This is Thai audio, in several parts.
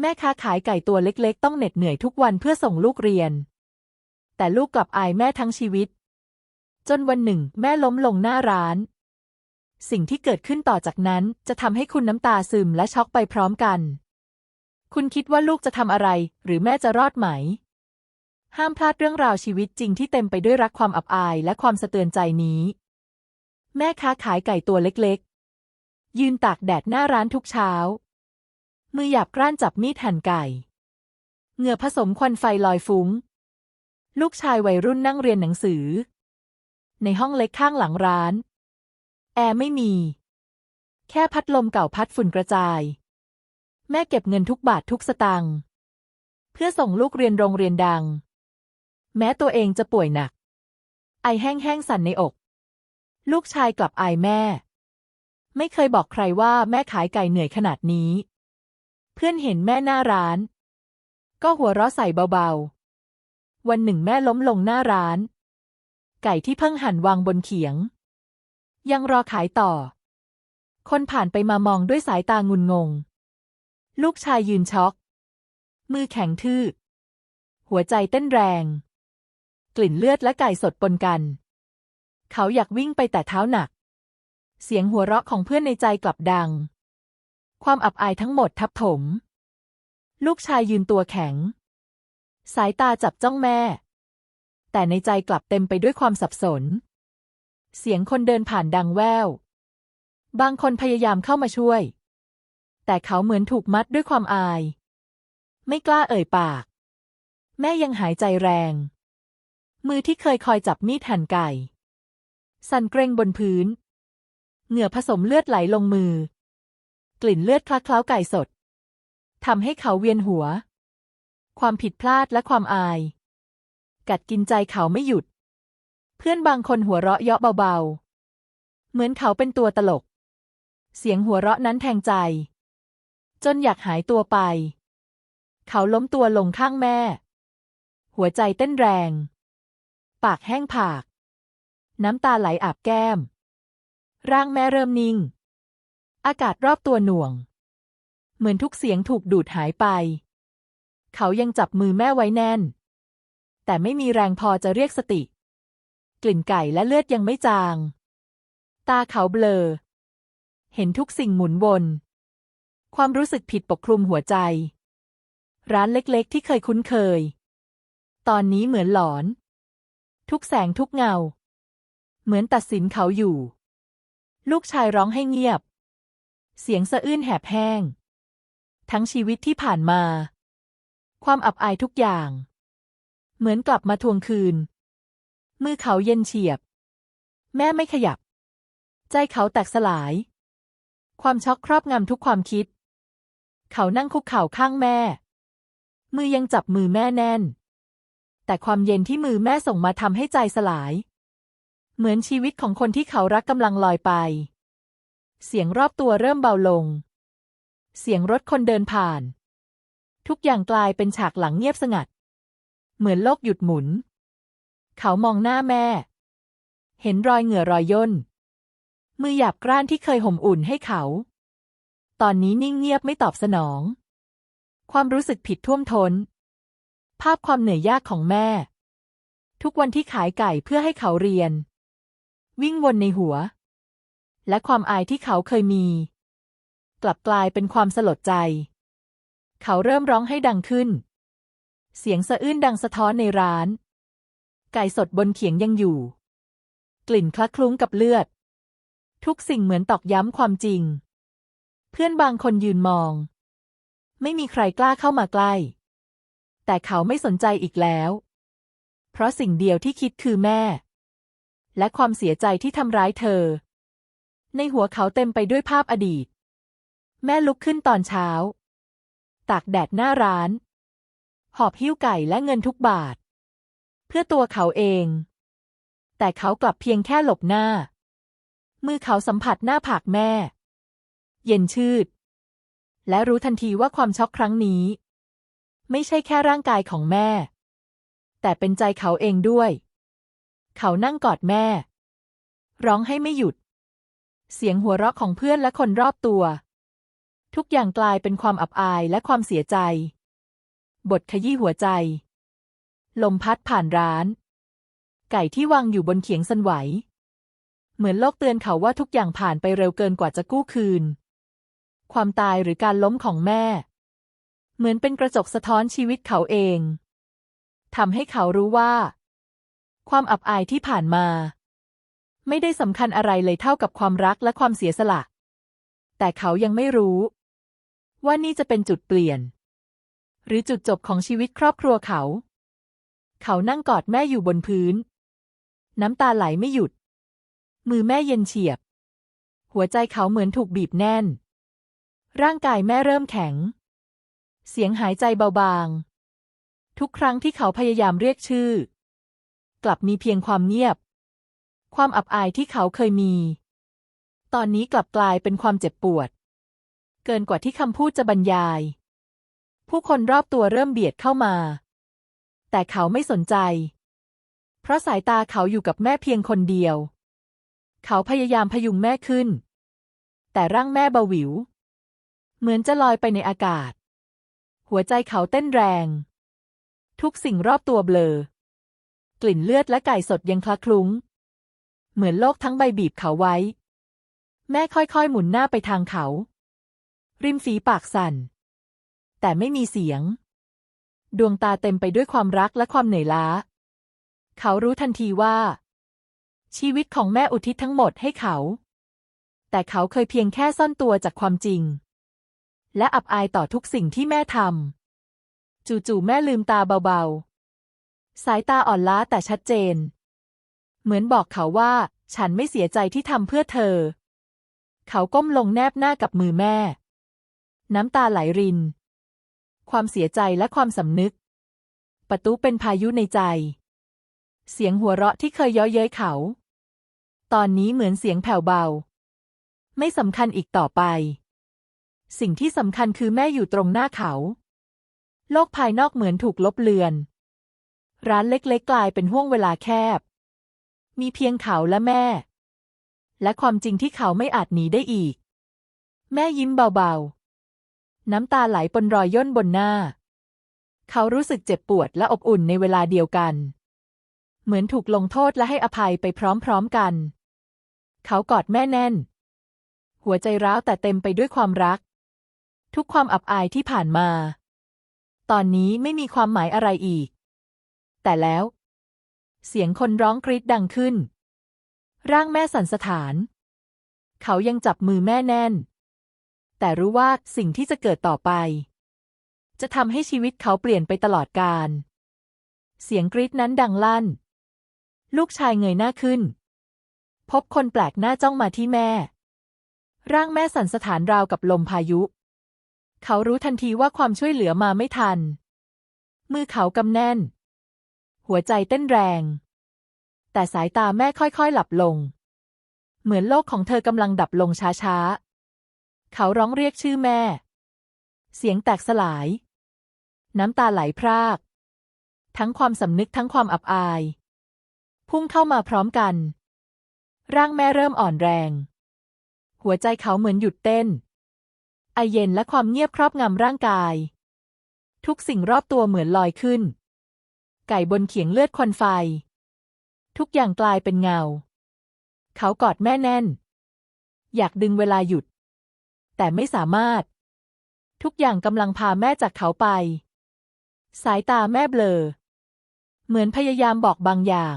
แม่ค้าขายไก่ตัวเล็กๆ ต้องเหน็ดเหนื่อยทุกวันเพื่อส่งลูกเรียน แต่ลูกกลับอายแม่ทั้งชีวิต จนวันหนึ่ง แม่ล้มลงหน้าร้าน สิ่งที่เกิดขึ้นต่อจากนั้นจะทำให้คุณน้ำตาซึมและช็อกไปพร้อมกัน คุณคิดว่าลูกจะทำอะไร หรือแม่จะรอดไหม ห้ามพลาดเรื่องราวชีวิตจริงที่เต็มไปด้วยรักความอับอายและความสะเตือนใจนี้ แม่ค้าขายไก่ตัวเล็กๆ ยืนตากแดดหน้าร้านทุกเช้า มือหยาบกร้านจับมีดหั่นไก่ เหงื่อผสมควันไฟลอยฟุ้ง ลูกชายวัยรุ่นนั่งเรียนหนังสือ ในห้องเล็กข้างหลังร้าน แอร์ไม่มี แค่พัดลมเก่าพัดฝุ่นกระจาย แม่เก็บเงินทุกบาททุกสตางค์เพื่อส่งลูกเรียนโรงเรียนดัง แม้ตัวเองจะป่วยหนัก ไอแห้งๆสั่นในอก ลูกชายกลับอายแม่ ไม่เคยบอกใครว่าแม่ขายไก่เหนื่อยขนาดนี้ เพื่อนเห็นแม่หน้าร้าน ก็หัวเราะใส่เบาๆ วันหนึ่งแม่ล้มลงหน้าร้าน ไก่ที่เพิ่งหั่นวางบนเขียง ยังรอขายต่อ คนผ่านไปมามองด้วยสายตางุนงง ลูกชายยืนช็อก มือแข็งทื่อ หัวใจเต้นแรง กลิ่นเลือดและไก่สดปนกัน เขาอยากวิ่งไปแต่เท้าหนัก เสียงหัวเราะของเพื่อนในใจกลับดัง ความอับอายทั้งหมดทับถม ลูกชายยืนตัวแข็ง สายตาจับจ้องแม่ แต่ในใจกลับเต็มไปด้วยความสับสน เสียงคนเดินผ่านดังแว่วบางคนพยายามเข้ามาช่วย แต่เขาเหมือนถูกมัดด้วยความอาย ไม่กล้าเอ่ยปาก แม่ยังหายใจแรง มือที่เคยคอยจับมีดหั่นไก่ สั่นเกรงบนพื้น เหงื่อผสมเลือดไหลลงมือ กลิ่นเลือดคลักเคล้าไก่สดทำให้เขาเวียนหัว ความผิดพลาดและความอาย กัดกินใจเขาไม่หยุด เพื่อนบางคนหัวเราะเยาะเบาๆ เหมือนเขาเป็นตัวตลก เสียงหัวเราะนั้นแทงใจ จนอยากหายตัวไป เขาล้มตัวลงข้างแม่ หัวใจเต้นแรง ปากแห้งผาก น้ำตาไหลอาบแก้ม ร่างแม่เริ่มนิ่ง อากาศรอบตัวหน่วง เหมือนทุกเสียงถูกดูดหายไป เขายังจับมือแม่ไว้แน่น แต่ไม่มีแรงพอจะเรียกสติ กลิ่นไก่และเลือดยังไม่จาง ตาเขาเบลอ เห็นทุกสิ่งหมุนวน ความรู้สึกผิดปกคลุมหัวใจ ร้านเล็กๆ ที่เคยคุ้นเคย ตอนนี้เหมือนหลอน ทุกแสงทุกเงา เหมือนตัดสินเขาอยู่ ลูกชายร้องให้เงียบ เสียงสะอื้นแหบแห้ง ทั้งชีวิตที่ผ่านมา ความอับอายทุกอย่าง เหมือนกลับมาทวงคืน มือเขาเย็นเฉียบ แม่ไม่ขยับ ใจเขาแตกสลาย ความช็อกครอบงำทุกความคิด เขานั่งคุกเข่าข้างแม่ มือยังจับมือแม่แน่น แต่ความเย็นที่มือแม่ส่งมาทำให้ใจสลาย เหมือนชีวิตของคนที่เขารักกำลังลอยไป เสียงรอบตัวเริ่มเบาลง เสียงรถคนเดินผ่าน ทุกอย่างกลายเป็นฉากหลังเงียบสงัด เหมือนโลกหยุดหมุน เขามองหน้าแม่ เห็นรอยเหงื่อรอยย่น มือหยาบกร้านที่เคยห่มอุ่นให้เขา ตอนนี้นิ่งเงียบไม่ตอบสนอง ความรู้สึกผิดท่วมทน้น ภาพความเหนื่อยยากของแม่ ทุกวันที่ขายไก่เพื่อให้เขาเรียน วิ่งวนในหัว และความอายที่เขาเคยมี กลับกลายเป็นความสลดใจ เขาเริ่มร้องให้ดังขึ้น เสียงสะอื้นดังสะท้อนในร้าน ไก่สดบนเขียงยังอยู่ กลิ่นคลักคลุ้งกับเลือด ทุกสิ่งเหมือนตอกย้ำความจริง เพื่อนบางคนยืนมอง ไม่มีใครกล้าเข้ามาใกล้ แต่เขาไม่สนใจอีกแล้ว เพราะสิ่งเดียวที่คิดคือแม่ และความเสียใจที่ทำร้ายเธอ ในหัวเขาเต็มไปด้วยภาพอดีต แม่ลุกขึ้นตอนเช้า ตากแดดหน้าร้าน หอบหิ้วไก่และเงินทุกบาท เพื่อตัวเขาเอง แต่เขากลับเพียงแค่หลบหน้า มือเขาสัมผัสหน้าผากแม่ เย็นชืด และรู้ทันทีว่าความช็อกครั้งนี้ ไม่ใช่แค่ร่างกายของแม่ แต่เป็นใจเขาเองด้วย เขานั่งกอดแม่ ร้องให้ไม่หยุด เสียงหัวเราะของเพื่อนและคนรอบตัว ทุกอย่างกลายเป็นความอับอายและความเสียใจ บทขยี้หัวใจ ลมพัดผ่านร้าน ไก่ที่วางอยู่บนเขียงสั่นไหว เหมือนโลกเตือนเขาว่าทุกอย่างผ่านไปเร็วเกินกว่าจะกู้คืน ความตายหรือการล้มของแม่ เหมือนเป็นกระจกสะท้อนชีวิตเขาเองทำให้เขารู้ว่า ความอับอายที่ผ่านมา ไม่ได้สำคัญอะไรเลยเท่ากับความรักและความเสียสละ แต่เขายังไม่รู้ ว่านี่จะเป็นจุดเปลี่ยน หรือจุดจบของชีวิตครอบครัวเขา เขานั่งกอดแม่อยู่บนพื้น น้ำตาไหลไม่หยุด มือแม่เย็นเฉียบ หัวใจเขาเหมือนถูกบีบแน่น ร่างกายแม่เริ่มแข็ง เสียงหายใจเบาบาง ทุกครั้งที่เขาพยายามเรียกชื่อ กลับมีเพียงความเงียบ ความอับอายที่เขาเคยมี ตอนนี้กลับกลายเป็นความเจ็บปวด เกินกว่าที่คำพูดจะบรรยาย ผู้คนรอบตัวเริ่มเบียดเข้ามา แต่เขาไม่สนใจ เพราะสายตาเขาอยู่กับแม่เพียงคนเดียว เขาพยายามพยุงแม่ขึ้น แต่ร่างแม่เบาหวิว เหมือนจะลอยไปในอากาศ หัวใจเขาเต้นแรง ทุกสิ่งรอบตัวเบลอ กลิ่นเลือดและไก่สดยังคละคลุ้ง เหมือนโลกทั้งใบบีบเขาไว้ แม่ค่อยๆ หมุนหน้าไปทางเขา ริมฝีปากสั่น แต่ไม่มีเสียง ดวงตาเต็มไปด้วยความรักและความเหนื่อยล้า เขารู้ทันทีว่า ชีวิตของแม่อุทิศทั้งหมดให้เขา แต่เขาเคยเพียงแค่ซ่อนตัวจากความจริง และอับอายต่อทุกสิ่งที่แม่ทำจู่ๆแม่ลืมตาเบาๆ สายตาอ่อนล้าแต่ชัดเจน เหมือนบอกเขาว่า ฉันไม่เสียใจที่ทำเพื่อเธอ เขาก้มลงแนบหน้ากับมือแม่ น้ำตาไหลริน ความเสียใจและความสำนึกประตูเป็นพายุในใจ เสียงหัวเราะที่เคยเย้อเย้ยเขา ตอนนี้เหมือนเสียงแผ่วเบา ไม่สำคัญอีกต่อไป สิ่งที่สำคัญคือแม่อยู่ตรงหน้าเขา โลกภายนอกเหมือนถูกลบเลือนร้านเล็กๆกลายเป็นห้วงเวลาแคบ มีเพียงเขาและแม่ และความจริงที่เขาไม่อาจหนีได้อีก แม่ยิ้มเบาๆ น้ำตาไหลปนรอยย่นบนหน้า เขารู้สึกเจ็บปวดและอบอุ่นในเวลาเดียวกัน เหมือนถูกลงโทษและให้อภัยไปพร้อมๆกัน เขากอดแม่แน่น หัวใจร้าวแต่เต็มไปด้วยความรัก ทุกความอับอายที่ผ่านมา ตอนนี้ไม่มีความหมายอะไรอีก แต่แล้ว เสียงคนร้องกรีดดังขึ้น ร่างแม่สั่นสะท้าน เขายังจับมือแม่แน่น แต่รู้ว่าสิ่งที่จะเกิดต่อไป จะทำให้ชีวิตเขาเปลี่ยนไปตลอดกาลเสียงกรีดนั้นดังลั่น ลูกชายเงยหน้าขึ้น พบคนแปลกหน้าจ้องมาที่แม่ ร่างแม่สั่นสะท้านราวกับลมพายุ เขารู้ทันทีว่าความช่วยเหลือมาไม่ทัน มือเขากำแน่น หัวใจเต้นแรง แต่สายตาแม่ค่อยๆ หลับลง เหมือนโลกของเธอกำลังดับลงช้าๆ เขาร้องเรียกชื่อแม่ เสียงแตกสลาย น้ำตาไหลพราก ทั้งความสำนึกทั้งความอับอาย พุ่งเข้ามาพร้อมกัน ร่างแม่เริ่มอ่อนแรง หัวใจเขาเหมือนหยุดเต้นไอเย็นและความเงียบครอบงำร่างกาย ทุกสิ่งรอบตัวเหมือนลอยขึ้น ไก่บนเขียงเลือดควันไฟ ทุกอย่างกลายเป็นเงา เขากอดแม่แน่น อยากดึงเวลาหยุด แต่ไม่สามารถ ทุกอย่างกำลังพาแม่จากเขาไป สายตาแม่เบลอ เหมือนพยายามบอกบางอย่าง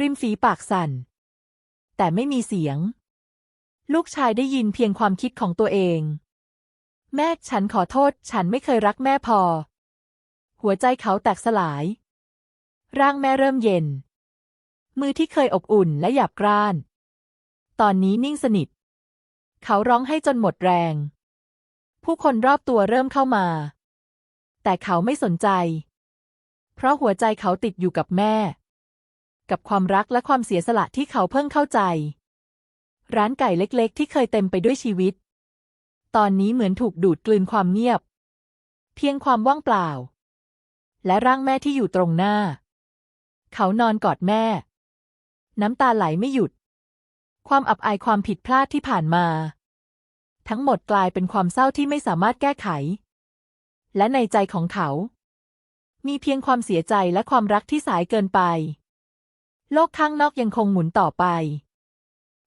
ริมฝีปากสั่น แต่ไม่มีเสียง ลูกชายได้ยินเพียงความคิดของตัวเอง แม่ฉันขอโทษ ฉันไม่เคยรักแม่พอ หัวใจเขาแตกสลาย ร่างแม่เริ่มเย็น มือที่เคยอบอุ่นและหยาบกร้าน ตอนนี้นิ่งสนิท เขาร้องให้จนหมดแรง ผู้คนรอบตัวเริ่มเข้ามา แต่เขาไม่สนใจ เพราะหัวใจเขาติดอยู่กับแม่ กับความรักและความเสียสละที่เขาเพิ่งเข้าใจ ร้านไก่เล็กๆ ที่เคยเต็มไปด้วยชีวิต ตอนนี้เหมือนถูกดูดกลืนความเงียบ เพียงความว่างเปล่า และร่างแม่ที่อยู่ตรงหน้า เขานอนกอดแม่ น้ำตาไหลไม่หยุด ความอับอายความผิดพลาดที่ผ่านมา ทั้งหมดกลายเป็นความเศร้าที่ไม่สามารถแก้ไข และในใจของเขา มีเพียงความเสียใจและความรักที่สายเกินไป โลกข้างนอกยังคงหมุนต่อไป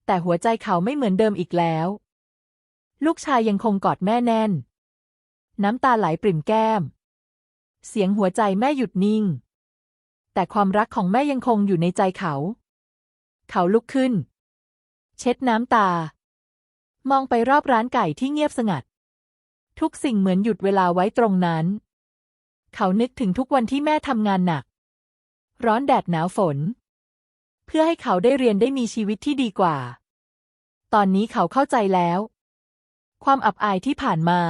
แต่หัวใจเขาไม่เหมือนเดิมอีกแล้ว ลูกชายยังคงกอดแม่แน่น น้ำตาไหลปริ่มแก้ม เสียงหัวใจแม่หยุดนิ่ง แต่ความรักของแม่ยังคงอยู่ในใจเขา เขาลุกขึ้น เช็ดน้ำตา มองไปรอบร้านไก่ที่เงียบสงัด ทุกสิ่งเหมือนหยุดเวลาไว้ตรงนั้น เขานึกถึงทุกวันที่แม่ทำงานหนัก ร้อนแดดหนาวฝน เพื่อให้เขาได้เรียนได้มีชีวิตที่ดีกว่า ตอนนี้เขาเข้าใจแล้ว ความอับอายที่ผ่านมา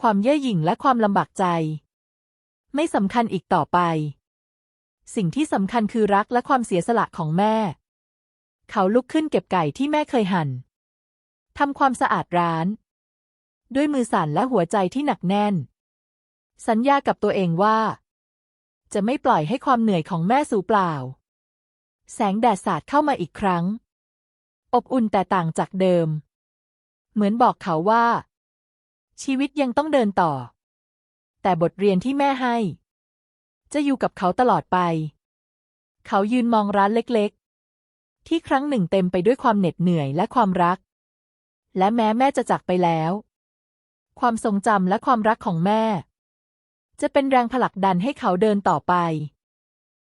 ความเย่อหยิ่งและความลำบากใจ ไม่สำคัญอีกต่อไป สิ่งที่สำคัญคือรักและความเสียสละของแม่ เขาลุกขึ้นเก็บไก่ที่แม่เคยหั่นทำความสะอาดร้าน ด้วยมือสั่นและหัวใจที่หนักแน่น สัญญากับตัวเองว่า จะไม่ปล่อยให้ความเหนื่อยของแม่สูญเปล่า แสงแดดสาดเข้ามาอีกครั้ง อบอุ่นแต่ต่างจากเดิม เหมือนบอกเขาว่า ชีวิตยังต้องเดินต่อ แต่บทเรียนที่แม่ให้ จะอยู่กับเขาตลอดไป เขายืนมองร้านเล็กๆ ที่ครั้งหนึ่งเต็มไปด้วยความเหน็ดเหนื่อยและความรัก และแม้แม่จะจากไปแล้ว ความทรงจำและความรักของแม่ จะเป็นแรงผลักดันให้เขาเดินต่อไป